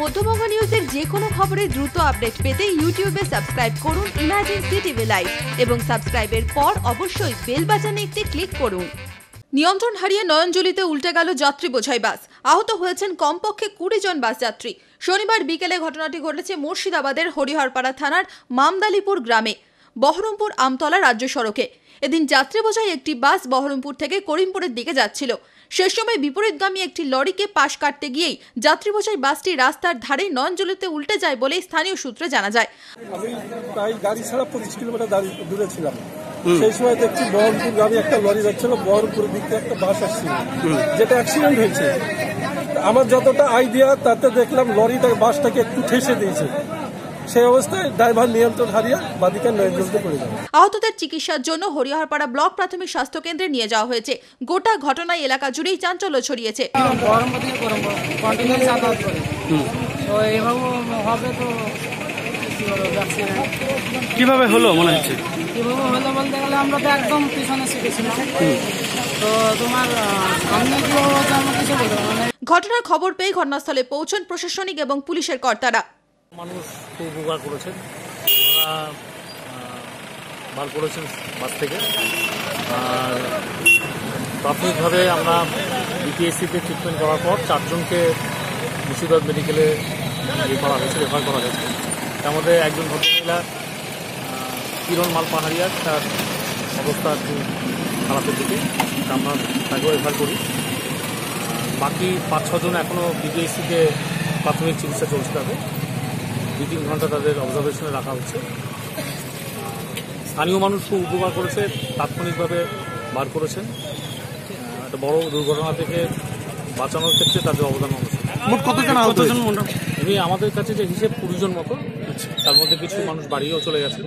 মধ্যবঙ্গ নিউজের যে কোনো খবরের দ্রুত আপডেট পেতে ইউটিউবে সাবস্ক্রাইব করুন ইমার্জেন্সি টিভি লাইভ এবং সাবস্ক্রাইবের পর অবশ্যই বেল বাজানে একটি ক্লিক করুন। নিয়ন্ত্রণ হারিয়ে নয়নজলিতে উল্টে গেল যাত্রী বোঝাই বাস। আহত হয়েছেন কমপক্ষে কুড়ি জন বাস যাত্রী। শনিবার বিকেলে ঘটনাটি ঘটেছে মুর্শিদাবাদের হরিহরপাড়া থানার মামদালিপুর গ্রামে। বহরমপুর আমতলা রাজ্য সড়কে। এদিন যাত্রী বোঝাই একটি বাস বহরমপুর থেকে করিমপুরের দিকে যাচ্ছিল। সে সময় বিপরীতগামী একটি লরিকে পাশ কাটতে গিয়েই যাত্রী বোঝাই বাসটি রাস্তার ধারে নয়নজলিতে উল্টে যায় বলে স্থানীয় সূত্রে জানা যায়। আমি প্রায় গাড়ি ছাড়া পঁচিশ কিলোমিটার দূরে ছিলাম। সেই সময় দেখছি বহরমপুর গাড়ি একটা লরি যাচ্ছিল বহরমপুরের দিক থেকে একটা বাস আসছিল যেটা অ্যাক্সিডেন্ট হয়েছে। আমার যতটা আইডিয়া তাতে দেখলাম লরিটা বাসটাকে একটু ঠেসে দিয়েছে। সেই অবস্থায় ড্রাইভার নিয়ন্ত্রণ হারিয়ে বাদিকে নয়জলতে পড়ে যাবে আহতদের চিকিৎসার জন্য হরিহরপাড়া ব্লক প্রাথমিক স্বাস্থ্য কেন্দ্রে নিয়ে যাওয়া হয়েছে। গোটা ঘটনায় এলাকা জুড়েই চাঞ্চল্য ছড়িয়েছে। গরম গরম কন্টিনিউ যাতায়াত করে। তো এভাবে হবে তো কি বলব accident। কীভাবে হলো মনে হচ্ছে? কীভাবে হলো বলতে গেলে আমরা তো একদম পিছনে শিখেছিলাম তো তোমার সামনে কীভাবে হচ্ছে আমরা কিছু না। ঘটনার খবর পেয়ে ঘটনাস্থলে পৌঁছন প্রশাসনিক এবং পুলিশের কর্তারা। মানুষ খুব উপকার করেছেন। ওনারা বার করেছেন বাস থেকে। আর প্রাথমিকভাবে আমরা বিপিএসসিতে ট্রিটমেন্ট করার পর চারজনকে মুর্শিদাবাদ মেডিকেলে ইয়ে করা হয়েছে রেফার করা হয়েছে। তার মধ্যে একজন ভদ্রমহিলা কিরণ মাল পাহাড়িয়া, তার অবস্থা একটু খারাপের দিকে। তা আমরা তাকেও রেফার করি। বাকি পাঁচ ছজন এখনও বিপিএসসিতে প্রাথমিক চিকিৎসা চলছে তাদের। দুই তিন ঘণ্টা তাদের অবজারভেশনে রাখা হচ্ছে। স্থানীয় মানুষ খুব উপকার করেছে তাৎক্ষণিকভাবে বার করেছেন। একটা বড় দুর্ঘটনা থেকে বাঁচানোর ক্ষেত্রে তাদের অবদান এমনি আমাদের কাছে যে হিসেব কুড়ি জন মতো। তার মধ্যে কিছু মানুষ বাড়িয়েও চলে গেছে।